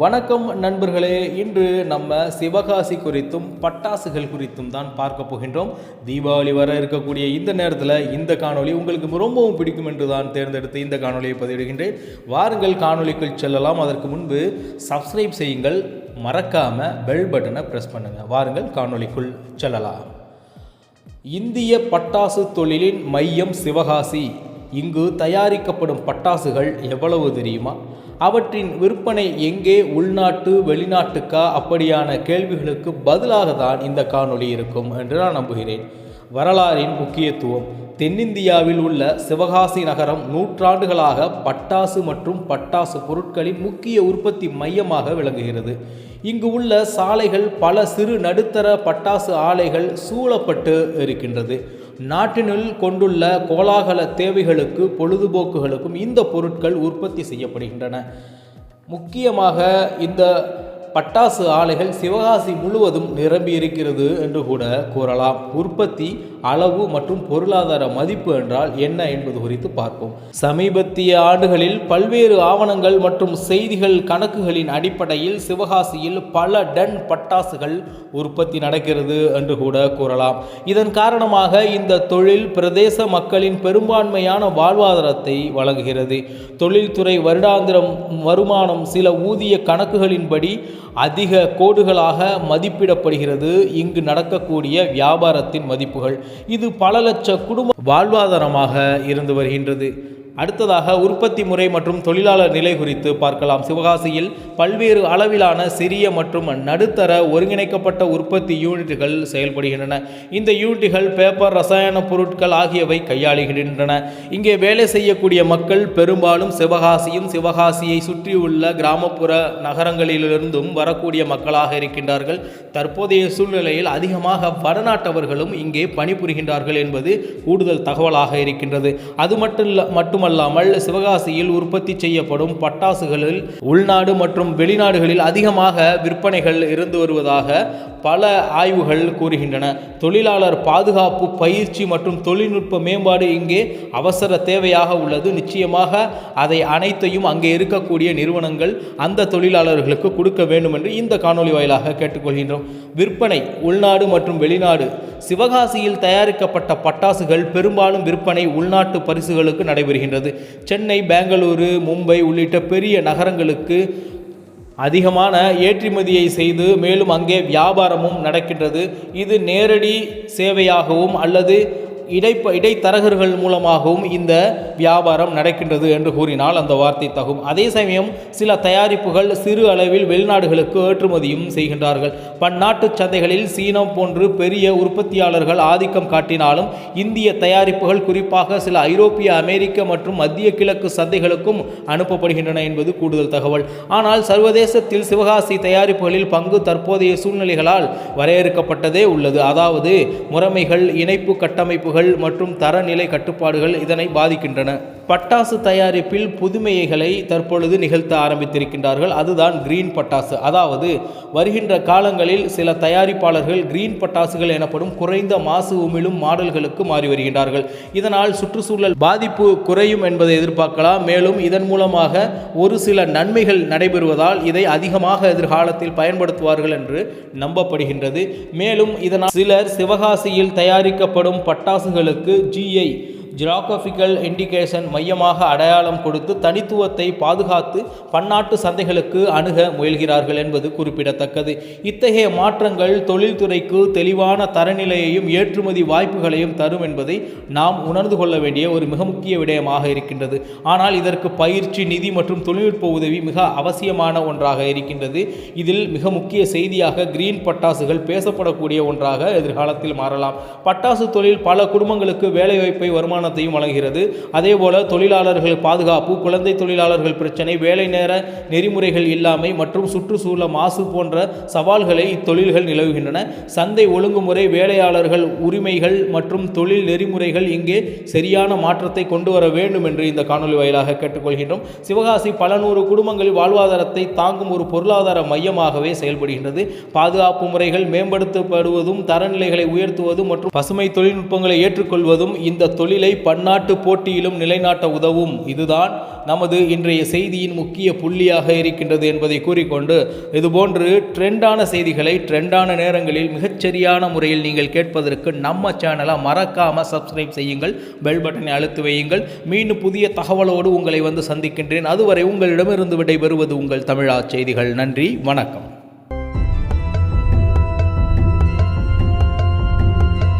வணக்கம் நண்பர்களே இன்று நம்ம சிவகாசி குறித்தும் பட்டாசுகள் குறித்தும் தான் பார்க்க போகின்றோம். தீபாவளி வர இருக்கக்கூடிய இந்த நேரத்தில் இந்த காணொளி உங்களுக்கு ரொம்பவும் பிடிக்கும் என்று தான் தேர்ந்தெடுத்து இந்த காணொளியை பதிவிடுகின்றேன். வாருங்கள் காணொளிக்குள் செல்லலாம். அதற்கு முன்பு சப்ஸ்கிரைப் செய்யுங்கள். மறக்காமல் பெல் பட்டனை ப்ரெஸ் பண்ணுங்கள் வாருங்கள் காணொளிக்குள் செல்லலாம். இந்திய பட்டாசு தொழிலின் மையம் சிவகாசி. இங்கு தயாரிக்கப்படும் பட்டாசுகள் எவ்வளவு தெரியுமா? அவற்றின் விற்பனை எங்கே உள்நாட்டு வெளிநாட்டுக்கா? அப்படியான கேள்விகளுக்கு பதிலாக தான் இந்த காணொளி இருக்கும் என்று நான் நம்புகிறேன். வரலாறின் முக்கியத்துவம். தென்னிந்தியாவில் உள்ள சிவகாசி நகரம் நூற்றாண்டுகளாக பட்டாசு மற்றும் பட்டாசு பொருட்களின் முக்கிய உற்பத்தி மையமாக விளங்குகிறது. இங்கு உள்ள சாலைகள் பல சிறு நடுத்தர பட்டாசு ஆலைகள் சூழப்பட்டு இருக்கின்றது. நாட்டினுள் கொண்டுள்ள கோலாகல தேவைகளுக்கு பொழுதுபோக்குகளுக்கும் இந்த பொருட்கள் உற்பத்தி செய்யப்படுகின்றன. முக்கியமாக இந்த பட்டாசு ஆலைகள் சிவகாசி முழுவதும் நிரம்பி இருக்கிறது என்று கூட கூறலாம். உற்பத்தி அளவு மற்றும் பொருளாதார மதிப்பு என்றால் என்ன என்பது குறித்து பார்ப்போம். சமீபத்திய ஆண்டுகளில் பல்வேறு ஆவணங்கள் மற்றும் செய்திகள் கணக்குகளின் அடிப்படையில் சிவகாசியில் பல டன் பட்டாசுகள் உற்பத்தி நடக்கிறது என்று கூட கூறலாம். இதன் காரணமாக இந்த தொழில் பிரதேச மக்களின் பெரும்பான்மையான வாழ்வாதாரத்தை வழங்குகிறது. தொழில்துறை வருடாந்திரம் வருமானம் சில ஊதிய கணக்குகளின்படி அதிக கோடுகளாக மதிப்பிடப்படுகிறது. இங்கு நடக்கக்கூடிய வியாபாரத்தின் மதிப்புகள். இது பல லட்ச குடும்ப வாழ்வாதாரமாக இருந்து வருகின்றது. அடுத்ததாக உற்பத்தி முறை மற்றும் தொழிலாளர் நிலை குறித்து பார்க்கலாம். சிவகாசியில் பல்வேறு அளவிலான சிறிய மற்றும் நடுத்தர ஒருங்கிணைக்கப்பட்ட உற்பத்தி யூனிட்டுகள் செயல்படுகின்றன. இந்த யூனிட்டுகள் பேப்பர் ரசாயன பொருட்கள் ஆகியவை கையாளுகின்றன. இங்கே வேலை செய்யக்கூடிய மக்கள் பெரும்பாலும் சிவகாசியும் சிவகாசியை சுற்றியுள்ள கிராமப்புற நகரங்களிலிருந்தும் வரக்கூடிய மக்களாக இருக்கின்றார்கள். தற்போதைய சூழ்நிலையில் அதிகமாக வடநாட்டவர்களும் இங்கே பணிபுரிகின்றார்கள் என்பது கூடுதல் தகவலாக இருக்கின்றது. அது மட்டும் மட்டுமல்லாமல் சிவகாசியில் உற்பத்தி செய்யப்படும் பட்டாசுகளில் உள்நாடு மற்றும் வெளிநாடுகளில் அதிகமாக விற்பனைகள் இருந்து வருவதாக பல ஆய்வுகள் கூறுகின்றன. தொழிலாளர் பாதுகாப்பு பயிற்சி மற்றும் தொழில்நுட்ப மேம்பாடு இங்கே அவசர தேவையாக உள்ளது. நிச்சயமாக அதை அனைத்தையும் அங்கே இருக்கக்கூடிய நிறுவனங்கள் அந்த தொழிலாளர்களுக்கு கொடுக்க வேண்டும் என்று இந்த காணொலி வாயிலாக கேட்டுக்கொள்கின்றோம். விற்பனை உள்நாடு மற்றும் வெளிநாடு சிவகாசியில் தயாரிக்கப்பட்ட பட்டாசுகள் பெரும்பாலும் விற்பனை உள்நாட்டு பரிசுகளுக்கு நடைபெறுகின்றது. சென்னை பெங்களூரு மும்பை உள்ளிட்ட பெரிய நகரங்களுக்கு அதிகமான ஏற்றுமதியை செய்து மேலும் அங்கே வியாபாரமும் நடக்கின்றது. இது நேரடி சேவையாகவும் அல்லது இடைப்ப இடைத்தரகர்கள் மூலமாகவும் இந்த வியாபாரம் நடக்கின்றது என்று கூறினால் அந்த வார்த்தை தகும். அதே சமயம் சில தயாரிப்புகள் சிறு அளவில் வெளிநாடுகளுக்கு ஏற்றுமதியும் செய்கின்றார்கள். பன்னாட்டு சந்தைகளில் சீனம் போன்று பெரிய உற்பத்தியாளர்கள் ஆதிக்கம் காட்டினாலும் இந்திய தயாரிப்புகள் குறிப்பாக சில ஐரோப்பிய அமெரிக்க மற்றும் மத்திய கிழக்கு சந்தைகளுக்கும் அனுப்பப்படுகின்றன என்பது கூடுதல் தகவல். ஆனால் சர்வதேசத்தில் சிவகாசி தயாரிப்புகளில் பங்கு தற்போதைய சூழ்நிலைகளால் வரையறுக்கப்பட்டதே உள்ளது. அதாவது முறைமைகள் இணைப்பு கட்டமைப்புகள் மற்றும் தரநிலை கட்டுப்பாடுகள் இதனை பாதிக்கின்றன. பட்டாசு தயாரிப்பில் புதுமைகளை தற்பொழுது நிகழ்த்த ஆரம்பித்திருக்கின்றார்கள். அதுதான் கிரீன் பட்டாசு. அதாவது வருகின்ற காலங்களில் சில தயாரிப்பாளர்கள் கிரீன் பட்டாசுகள் எனப்படும் குறைந்த மாசு உமிழும் மாடல்களுக்கு மாறி வருகின்றார்கள். இதனால் சுற்றுச்சூழல் பாதிப்பு குறையும் என்பதை எதிர்பார்க்கலாம். மேலும் இதன் மூலமாக ஒரு சில நன்மைகள் நடைபெறுவதால் இதை அதிகமாக எதிர்காலத்தில் பயன்படுத்துவார்கள் என்று நம்பப்படுகின்றது. மேலும் இதனால் சிலர் சிவகாசியில் தயாரிக்கப்படும் பட்டாசுகளுக்கு ஜிஐ ஜிராகபிக்கல் இண்டிகேஷன் மையமாக அடையாளம் கொடுத்து தனித்துவத்தை பாதுகாத்து பன்னாட்டு சந்தைகளுக்கு அணுக முயல்கிறார்கள் என்பது குறிப்பிடத்தக்கது. இத்தகைய மாற்றங்கள் தொழில்துறைக்கு தெளிவான தரநிலையையும் ஏற்றுமதி வாய்ப்புகளையும் தரும் என்பதை நாம் உணர்ந்து கொள்ள வேண்டிய ஒரு மிக முக்கிய விடயமாக இருக்கின்றது. ஆனால் இதற்கு பயிற்சி நிதி மற்றும் தொழில்நுட்ப உதவி மிக அவசியமான ஒன்றாக இருக்கின்றது. இதில் மிக முக்கிய செய்தியாக கிரீன் பட்டாசுகள் பேசப்படக்கூடிய ஒன்றாக எதிர்காலத்தில் மாறலாம். பட்டாசு தொழில் பல குடும்பங்களுக்கு வேலைவாய்ப்பை வருமான நிவாரணத்தையும் வழங்குகிறது. அதேபோல தொழிலாளர்கள் பாதுகாப்பு குழந்தை தொழிலாளர்கள் பிரச்சினை வேலை நேர நெறிமுறைகள் இல்லாமை மற்றும் சுற்றுச்சூழல் மாசு போன்ற சவால்களை இத்தொழில்கள் நிலவுகின்றன. சந்தை ஒழுங்குமுறை வேலையாளர்கள் உரிமைகள் மற்றும் தொழில் நெறிமுறைகள் இங்கே சரியான மாற்றத்தை கொண்டு வர வேண்டும் என்று இந்த காணொலி வாயிலாக கேட்டுக்கொள்கின்றோம். சிவகாசி பல நூறு குடும்பங்களில் வாழ்வாதாரத்தை தாங்கும் ஒரு பொருளாதார மையமாகவே செயல்படுகின்றது. பாதுகாப்பு முறைகள் மேம்படுத்தப்படுவதும் தரநிலைகளை உயர்த்துவதும் மற்றும் பசுமை தொழில்நுட்பங்களை ஏற்றுக்கொள்வதும் இந்த தொழிலை இதை பன்னாட்டு போட்டியிலும் நிலைநாட்ட உதவும். இதுதான் நமது இன்றைய செய்தியின் முக்கிய புள்ளியாக இருக்கின்றது என்பதை கூறிக்கொண்டு இதுபோன்று ட்ரெண்டான செய்திகளை ட்ரெண்டான நேரங்களில் மிகச்சரியான முறையில் நீங்கள் கேட்பதற்கு நம்ம சேனலை மறக்காமல் சப்ஸ்கிரைப் செய்யுங்கள் பெல் பட்டனை அழுத்து வையுங்கள். மீண்டும் புதிய தகவலோடு உங்களை வந்து சந்திக்கின்றேன். அதுவரை உங்களிடமிருந்து விடைபெறுவது உங்கள் தமிழா செய்திகள். நன்றி வணக்கம்.